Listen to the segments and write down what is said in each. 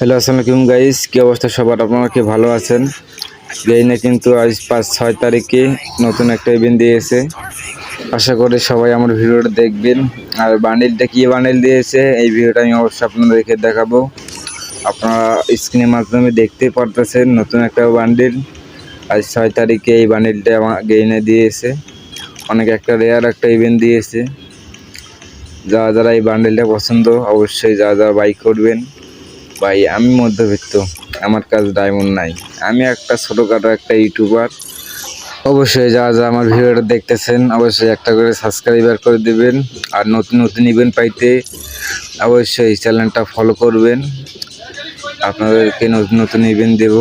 Hello আসসালামু আলাইকুম guys, কি অবস্থা সবার? আপনারা কি ভালো আছেন? না কিন্তু আজ পাঁচ ছয় তারিখে নতুন একটা ইভেন্ট দিয়েছে আশা করি সবাই আমার ভিডিওটা দেখবেন। আর বান্ডিলটা কী বান্ডিল দিয়েছে এই ভিডিওটা আমি অবশ্যই আপনাদেরকে দেখাবো। আপনারা স্ক্রিনের মাধ্যমে দেখতে পারতেছেন নতুন একটা বান্ডিল। আজ ছয় তারিখে এই বান্ডিলটা আমার গেইনে দিয়েছে অনেক একটা রেয়ার একটা ইভেন্ট দিয়েছে যারা যারা এই বান্ডিলটা পছন্দ, অবশ্যই যারা যারা বাইক করবেন। ভাই, আমি মধ্যবিত্ত, আমার কাছে ডায়মন্ড নাই। আমি একটা ছোটোখাটো একটা ইউটিউবার অবশ্যই যারা যারা আমার ভিডিওটা দেখতেছেন, অবশ্যই একটা করে সাবস্ক্রাইবার করে দেবেন। আর নতুন নতুন ইভেন্ট পাইতে অবশ্যই চ্যানেলটা ফলো করবেন। আপনাদেরকে নতুন নতুন ইভেন্ট দেব।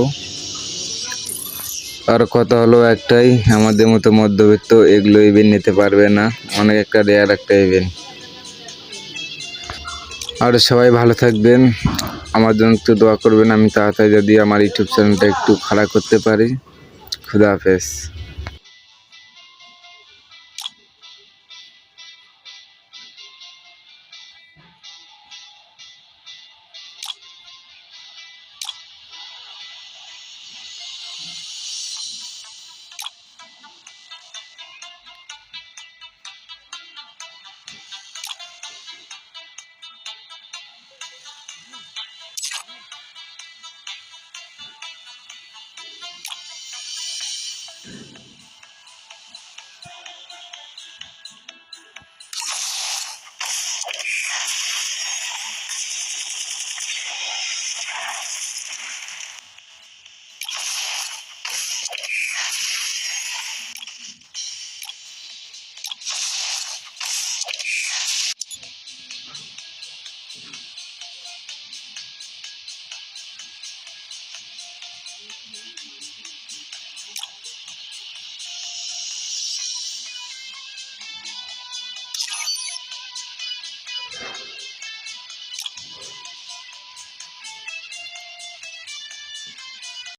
আর কথা হলো একটাই, আমাদের মতো মধ্যবিত্ত এগুলো ইভেন্ট নিতে পারবে না। অনেক একটা রেয়ার একটা ইভেন্ট আর সবাই ভালো থাকবেন। আমার জন্য একটু দোয়া করবেন, আমি তাড়াতাড়ি যদি আমার ইউটিউব চ্যানেলটা একটু খাড়া করতে পারি। খুদা হাফেজ।